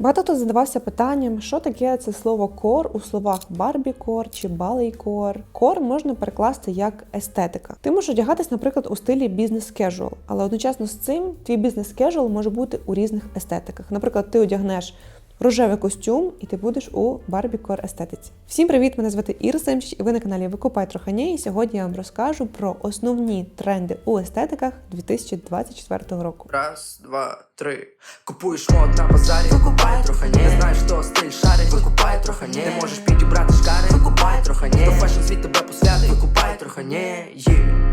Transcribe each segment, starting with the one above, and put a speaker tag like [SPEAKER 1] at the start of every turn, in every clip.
[SPEAKER 1] Багато хто задавався питанням, що таке це слово кор у словах барбі-кор чи балей-кор. Кор можна перекласти як естетика. Ти можеш одягатись, наприклад, у стилі бізнес-кежуал, але одночасно з цим твій бізнес-кежуал може бути у різних естетиках. Наприклад, ти одягнеш рожевий костюм, і ти будеш у барбі-кор естетиці. Всім привіт! Мене звати Іра Семчич, і ви на каналі Викупай Трохані. І сьогодні я вам розкажу про основні тренди у естетиках 2024 року.
[SPEAKER 2] Раз, два, три. Купуєш мод на базарі, викупай трохи не знаєш, хто стиль шарить, викупай трохи не можеш підібрати шкари, викупай трохи не то фешн світ тебе посвятить, викупай не є.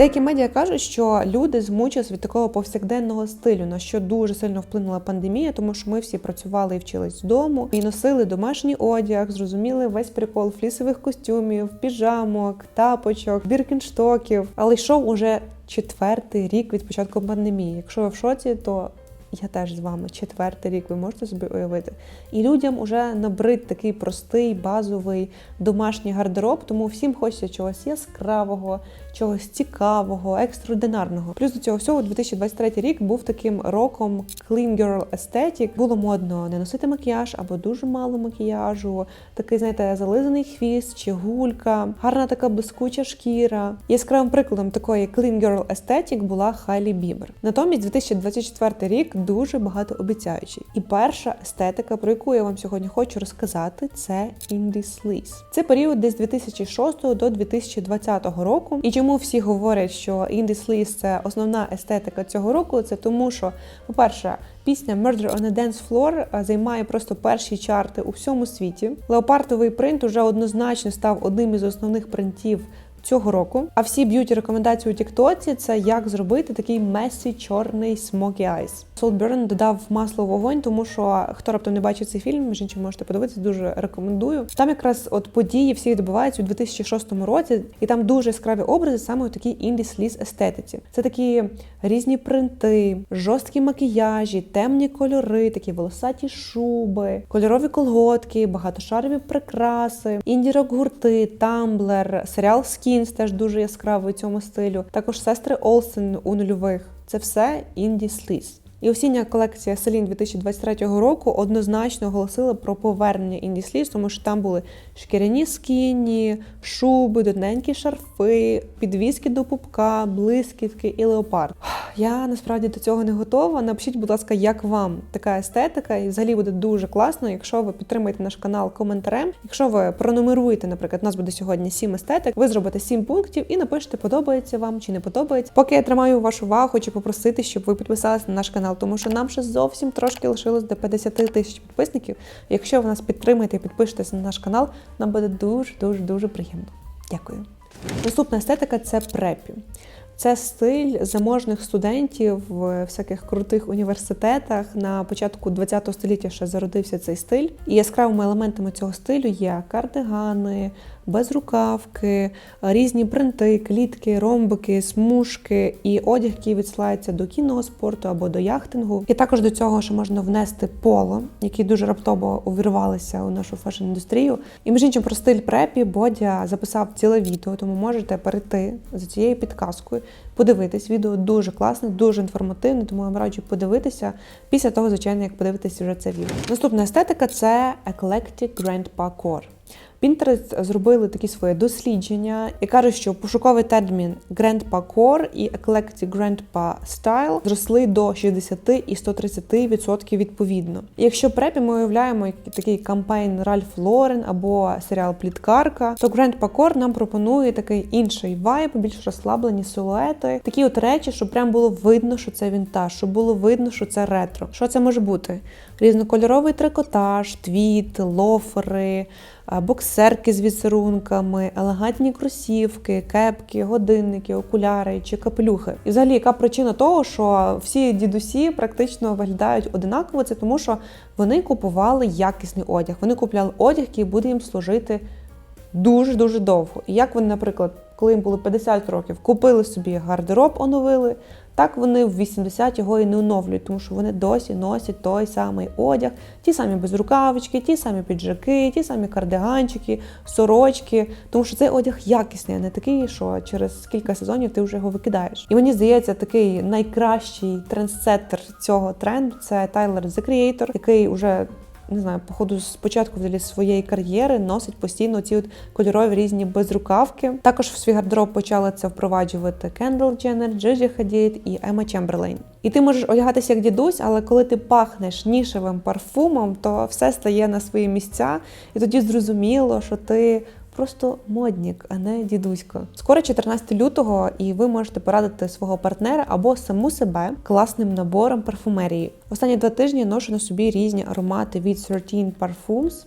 [SPEAKER 1] Деякі медіа кажуть, що люди змучились від такого повсякденного стилю, на що дуже сильно вплинула пандемія, тому що ми всі працювали і вчились з дому, і носили домашній одяг, зрозуміли весь прикол флісових костюмів, піжамок, тапочок, біркінштоків. Але йшов уже четвертий рік від початку пандемії. Якщо ви в шоці, то я теж з вами четвертий рік, ви можете собі уявити. І людям уже набрид такий простий, базовий домашній гардероб, тому всім хочеться чогось яскравого, чогось цікавого, екстраординарного. Плюс до цього всього 2023 рік був таким роком clean girl aesthetic. Було модно не носити макіяж або дуже мало макіяжу, такий, знаєте, зализаний хвіст чи гулька, гарна така блискуча шкіра. Яскравим прикладом такої clean girl aesthetic була Хайлі Бібер. Натомість 2024 рік дуже багатообіцяючий. І перша естетика, про яку я вам сьогодні хочу розказати, це indie sleaze. Це період десь 2006 до 2020 року. І чому всі говорять, що indie sleaze – це основна естетика цього року? Це тому, що, по-перше, Пісня Murder on a Dance Floor займає просто перші чарти у всьому світі. Леопардовий принт уже однозначно став одним із основних принтів цього року. А всі б'юті рекомендації у Тіктоці це як зробити такий месі чорний smoky eyes. Солберн додав масло в вогонь, тому що хто раптом не бачив цей фільм, іншим можете подивитися, дуже рекомендую. Там якраз от події всі відбуваються у 2006 році, і там дуже яскраві образи саме у такій інді сліз естетиці. Це такі різні принти, жорсткі макіяжі, темні кольори, такі волосаті шуби, кольорові колготки, багатошарові прикраси, інді-рок гурти, тамблер, серіал Skins теж дуже яскравий у цьому стилю. Також сестри Олсен у нульових. Це все інді сліз. І осіння колекція Селін 2023 року однозначно оголосила про повернення інді сліз, тому що там були шкіряні скіні, шуби, додненькі шарфи, підвіски до пупка, блискітки і леопард. Я насправді до цього не готова. Напишіть, будь ласка, як вам така естетика, і взагалі буде дуже класно, якщо ви підтримаєте наш канал коментарем. Якщо ви пронумеруєте, наприклад, у нас буде сьогодні 7 естетик, ви зробите 7 пунктів і напишете, подобається вам чи не подобається. Поки я тримаю вашу увагу, хочу попросити, щоб ви підписалися на наш канал, тому що нам ще зовсім трошки лишилось до 50 тисяч підписників. Якщо ви нас підтримаєте і підпишетеся на наш канал, нам буде дуже дуже дуже приємно. Дякую. Наступна естетика це препі. Це стиль заможних студентів в всяких крутих університетах. На початку ХХ століття ще зародився цей стиль. І яскравими елементами цього стилю є кардигани, безрукавки, різні принти, клітки, ромбики, смужки і одяг, який відсилається до кінного спорту або до яхтингу. І також до цього ще можна внести поло, які дуже раптово увірвалися у нашу фешн-індустрію. І між іншим про стиль препі Бодя записав ціле відео, тому можете перейти за цією підказкою, подивитись. Відео дуже класне, дуже інформативне, тому я вам раджу подивитися після того, звичайно, як подивитися вже це відео. Наступна естетика це Eclectic Grandpa Core. Pinterest зробили такі свої дослідження і кажуть, що пошуковий термін Grandpa Core і Eclectic Grandpa Style зросли до 60 і 130% відповідно. І якщо препі ми уявляємо такий кампейн Ральф Лорен або серіал Пліткарка, то Grandpa Core нам пропонує такий інший вайб, більш розслаблені силуети, такі от речі, щоб прям було видно, що це вінтаж, щоб було видно, що це ретро. Що це може бути? Різнокольоровий трикотаж, твіт, лофери боксерки з візерунками, елегантні кросівки, кепки, годинники, окуляри чи капелюхи. І взагалі, яка причина того, що всі дідусі практично виглядають одинаково, це тому, що вони купували якісний одяг. Вони купляли одяг, який буде їм служити дуже дуже довго. І як вони, наприклад, коли їм було 50 років, купили собі гардероб, оновили. Так вони в 80 його і не оновлюють, тому що вони досі носять той самий одяг, ті самі безрукавички, ті самі піджаки, ті самі кардиганчики, сорочки. Тому що цей одяг якісний, а не такий, що через кілька сезонів ти вже його викидаєш. І мені здається, такий найкращий трендсеттер цього тренду це Тайлер The Creator, який уже не знаю, походу з початку взагалі своєї кар'єри носить постійно ці от кольорові різні безрукавки. Також в свій гардероб почала це впроваджувати Кендл Дженнер, Джиджі Хадід і Ема Чемберлейн. І ти можеш одягатися як дідусь, але коли ти пахнеш нішевим парфумом, то все стає на свої місця, і тоді зрозуміло, що ти. Просто моднік, а не дідусько. Скоро 14 лютого, і ви можете порадити свого партнера або саму себе класним набором парфумерії. Останні два тижні ношу на собі різні аромати від 13 Parfums.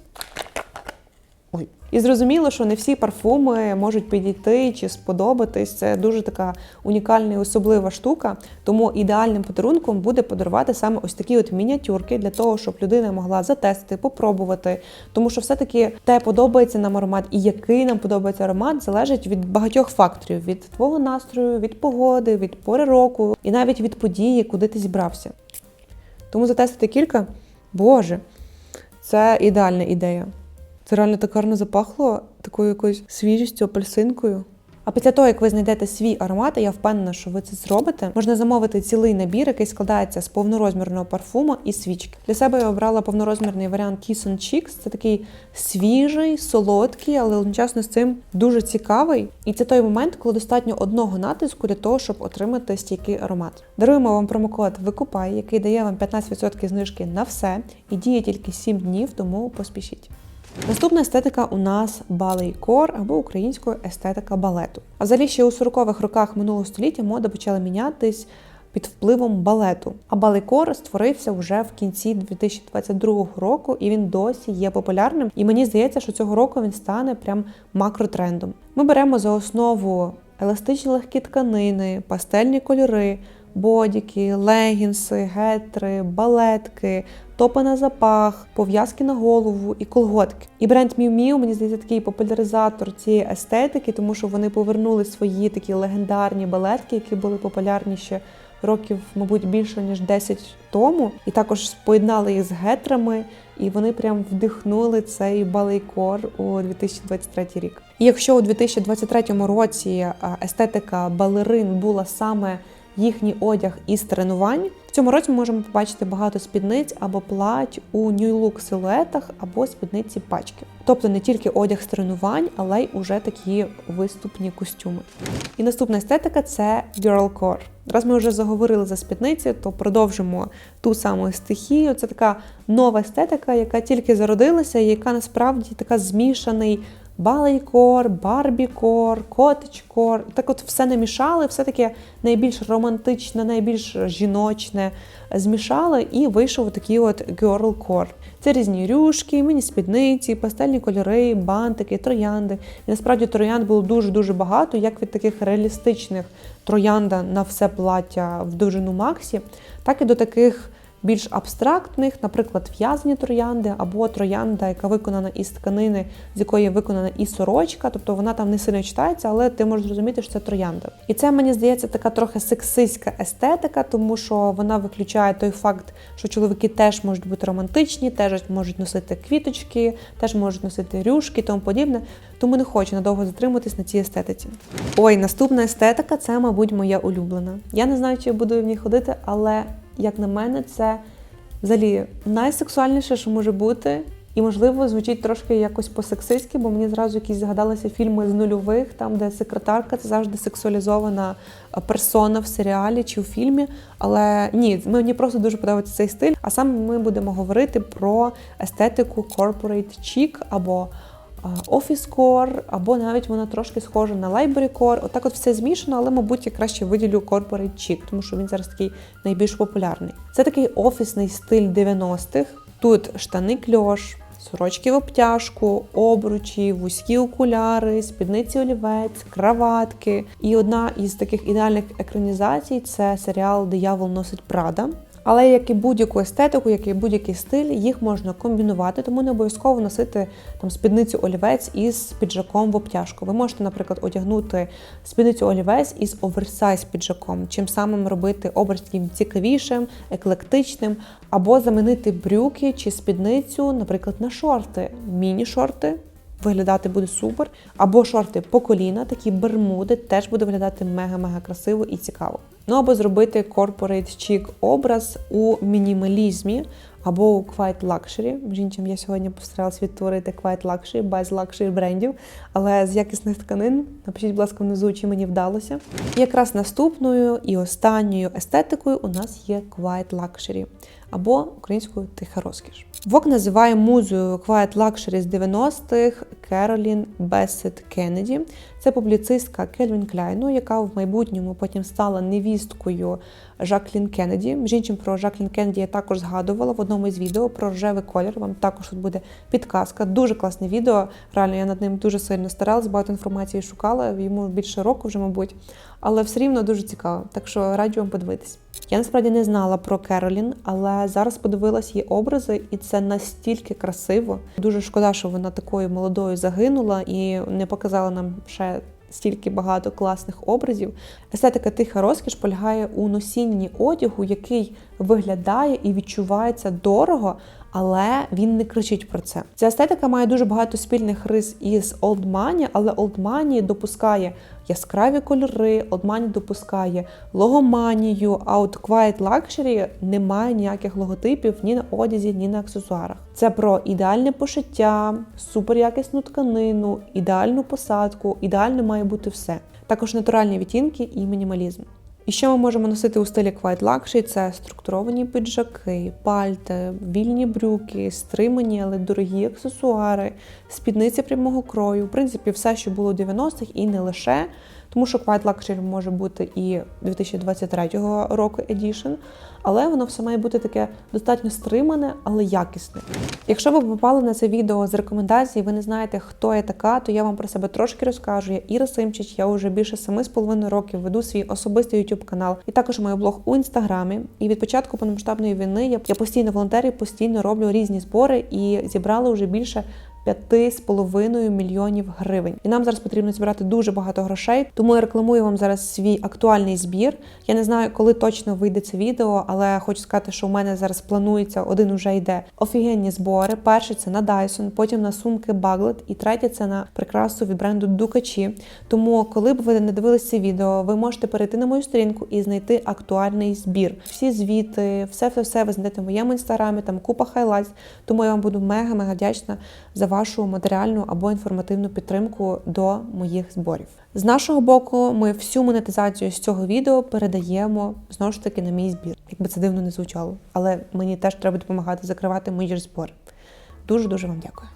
[SPEAKER 1] І зрозуміло, що не всі парфуми можуть підійти чи сподобатись. Це дуже така унікальна і особлива штука. Тому ідеальним подарунком буде подарувати саме ось такі от мініатюрки для того, щоб людина могла затестити, попробувати. Тому що все-таки те подобається нам аромат, і який нам подобається аромат, залежить від багатьох факторів: від твого настрою, від погоди, від пори року і навіть від події, куди ти зібрався. Тому затестити кілька, боже, це ідеальна ідея. Це реально так гарно запахло такою якоюсь свіжістю, апельсинкою. А після того, як ви знайдете свій аромат, я впевнена, що ви це зробите, можна замовити цілий набір, який складається з повнорозмірного парфуму і свічки. Для себе я обрала повнорозмірний варіант Kiss on Cheeks. Це такий свіжий, солодкий, але одночасно з цим дуже цікавий. І це той момент, коли достатньо одного натиску для того, щоб отримати стійкий аромат. Даруємо вам промокод Викупай, який дає вам 15% знижки на все і діє тільки 7 днів, тому поспішіть. Наступна естетика у нас балейкор або українською естетика балету. А взагалі ще у 40-х роках минулого століття мода почала мінятись під впливом балету. А балейкор створився вже в кінці 2022 року, і він досі є популярним. І мені здається, що цього року він стане прям макротрендом. Ми беремо за основу еластичні легкі тканини, пастельні кольори. Бодіки, легінси, гетри, балетки, топи на запах, пов'язки на голову і колготки. І бренд Miu Miu, мені здається, такий популяризатор цієї естетики, тому що вони повернули свої такі легендарні балетки, які були популярні ще років, мабуть, більше ніж 10 тому. І також поєднали їх з гетрами, і вони прям вдихнули цей балейкор у 2023 рік. І якщо у 2023 році естетика балерин була саме їхній одяг із тренувань. В цьому році ми можемо побачити багато спідниць або плать у Look силуетах або спідниці пачки. Тобто не тільки одяг з тренувань, але й уже такі виступні костюми. І наступна естетика це girlcore. Раз ми вже заговорили за спідниці, то продовжимо ту саму стихію. Це така нова естетика, яка тільки зародилася, і яка насправді така змішаний балейкор, барбікор, котичкор. Так от все намішали, все таке найбільш романтичне, найбільш жіночне змішали, і вийшов такий от герлкор. Це різні рюшки, міні-спідниці, пастельні кольори, бантики, троянди. І насправді троянд було дуже-дуже багато, як від таких реалістичних троянда на все плаття в довжину Максі, так і до таких більш абстрактних, наприклад, в'язані троянди або троянда, яка виконана із тканини, з якої виконана і сорочка, тобто вона там не сильно читається, але ти можеш зрозуміти, що це троянда. І це мені здається така трохи сексистська естетика, тому що вона виключає той факт, що чоловіки теж можуть бути романтичні, теж можуть носити квіточки, теж можуть носити рюшки і тому подібне. Тому не хочу надовго затримуватись на цій естетиці. Ой, наступна естетика це, мабуть, моя улюблена. Я не знаю, чи я буду в ній ходити, але як на мене, це взагалі найсексуальніше, що може бути. І, можливо, звучить трошки якось по-сексистськи, бо мені зразу якісь згадалися фільми з нульових, там, де секретарка це завжди сексуалізована персона в серіалі чи у фільмі. Але ні, мені просто дуже подобається цей стиль. А саме ми будемо говорити про естетику corporate chic або Office Core, або навіть вона трошки схожа на Library Core. Отак от все змішано, але, мабуть, я краще виділю Corporate Chic, тому що він зараз такий найбільш популярний. Це такий офісний стиль 90-х. Тут штани кльош, сорочки в обтяжку, обручі, вузькі окуляри, спідниці олівець, краватки. І одна із таких ідеальних екранізацій це серіал Диявол носить Прада. Але як і будь-яку естетику, як і будь-який стиль, їх можна комбінувати, тому не обов'язково носити там спідницю олівець із піджаком в обтяжку. Ви можете, наприклад, одягнути спідницю олівець із оверсайз піджаком, чим самим робити образ таким цікавішим, еклектичним, або замінити брюки чи спідницю, наприклад, на шорти, міні-шорти. Виглядати буде супер, або шорти по коліна, такі бермуди, теж буде виглядати мега-мега красиво і цікаво. Ну або зробити корпорейт чік образ у мінімалізмі або quiet luxury. Між іншим, я сьогодні постаралась відтворити quiet luxury без лакшері брендів, але з якісних тканин. Напишіть, будь ласка, внизу, чи мені вдалося. І якраз наступною і останньою естетикою у нас є quiet luxury або українською тиха розкіш. Вок називає музою Quiet Luxury з 90-х Керолін Бесет Кеннеді. Це публіцистка Кельвін Кляйну, яка в майбутньому потім стала невісткою Жаклін Кеннеді. Між іншим про Жаклін Кеннеді я також згадувала в одному із відео про рожевий колір. Вам також тут буде підказка. Дуже класне відео. Реально, я над ним дуже сильно старалась, багато інформації шукала. Йому більше року вже, мабуть. Але все рівно дуже цікаво. Так що раджу вам подивитись. Я насправді не знала про Керолін, але зараз подивилась її образи, і це настільки красиво. Дуже шкода, що вона такою молодою загинула і не показала нам ще стільки багато класних образів. Естетика тиха розкіш полягає у носінні одягу, який виглядає і відчувається дорого. Але він не кричить про це. Ця естетика має дуже багато спільних рис із Money, але Money допускає яскраві кольори, Old допускає логоманію, а от Quiet Luxury немає ніяких логотипів ні на одязі, ні на аксесуарах. Це про ідеальне пошиття, суперякісну тканину, ідеальну посадку, ідеально має бути все. Також натуральні відтінки і мінімалізм. І що ми можемо носити у стилі Quiet Luxury? Це структуровані піджаки, пальти, вільні брюки, стримані, але дорогі аксесуари, спідниці прямого крою. В принципі, все, що було у 90-х, і не лише. Тому що Quiet Luxury може бути і 2023 року Edition, але воно все має бути таке достатньо стримане, але якісне. Якщо ви попали на це відео з рекомендацій, ви не знаєте, хто я така, то я вам про себе трошки розкажу. Я Іра Симчич, я вже більше 7,5 років веду свій особистий YouTube канал і також маю блог у інстаграмі. І від початку повномасштабної війни я, я постійно волонтерів, постійно роблю різні збори і зібрали вже більше 5,5 мільйонів гривень. І нам зараз потрібно зібрати дуже багато грошей. Тому я рекламую вам зараз свій актуальний збір. Я не знаю, коли точно вийде це відео, але хочу сказати, що у мене зараз планується один уже йде офігенні збори. Перший це на Dyson, потім на сумки Baglet, і третє це на прикрасу від бренду Дукачі. Тому, коли б ви не дивилися це відео, ви можете перейти на мою сторінку і знайти актуальний збір. Всі звіти, все все все ви знайдете в моєму інстаграмі, там купа хайлайтс. Тому я вам буду мега-мега вдячна за вашу матеріальну або інформативну підтримку до моїх зборів. З нашого боку, ми всю монетизацію з цього відео передаємо знову ж таки на мій збір. Якби це дивно не звучало, але мені теж треба допомагати закривати мої ж збори. Дуже дуже вам дякую.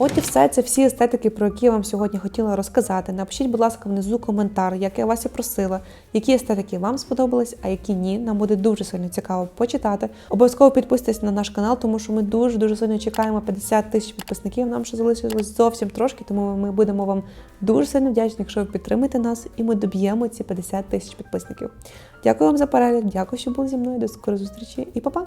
[SPEAKER 1] От і все, це всі естетики, про які я вам сьогодні хотіла розказати. Напишіть, будь ласка, внизу коментар, як я вас і просила, які естетики вам сподобались, а які ні. Нам буде дуже сильно цікаво почитати. Обов'язково підписуйтесь на наш канал, тому що ми дуже дуже сильно чекаємо 50 тисяч підписників. Нам ще залишилось зовсім трошки, тому ми будемо вам дуже сильно вдячні, якщо ви підтримаєте нас, і ми доб'ємо ці 50 тисяч підписників. Дякую вам за перегляд, дякую, що були зі мною. До скорої зустрічі і па-па!